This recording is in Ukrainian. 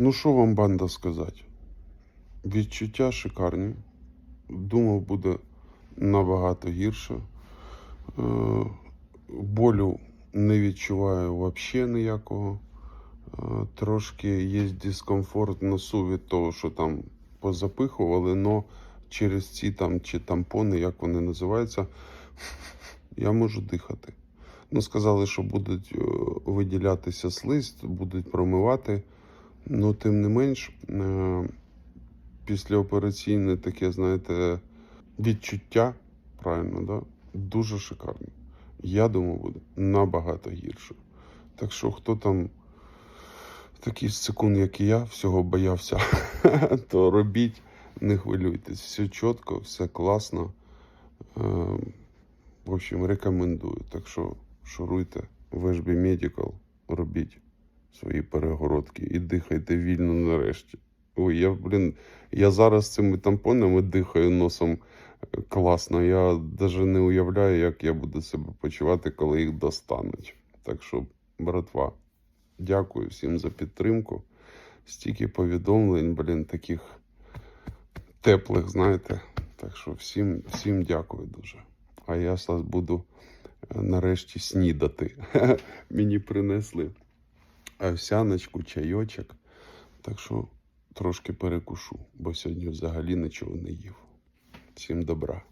Ну, що вам банда сказати? Відчуття шикарні. Думав, буде набагато гірше. Е, болю не відчуваю взагалі ніякого. Е, Трошки є дискомфорт носу від того, що там позапихували, але через ці там чи тампони, як вони називаються, я можу дихати. Ну, сказали, що будуть е, виділятися слизь, будуть промивати. Ну, тим не менш, е, післяопераційне таке, знаєте, відчуття, правильно, да? дуже шикарне. Я думаю, буде набагато гірше. Так що, хто там такий секунд, як і я, всього боявся, то робіть, не хвилюйтесь. Все чітко, все класно. Е, В общем, рекомендую. Так що шуруйте в HB Medical, робіть свої перегородки і дихайте вільно нарешті. Ой, я, блін, я зараз цими тампонами дихаю носом е, класно. Я навіть не уявляю, як я буду себе почувати, коли їх достануть. Так що, братва, дякую всім за підтримку. Стільки повідомлень, блін, таких теплих, знаєте. Так що всім, всім дякую дуже. А я зараз буду е, нарешті снідати. Мені принесли овсяночку, чайочок. Так що трошки перекушу, бо сьогодні взагалі нічого не їв. Всім добра.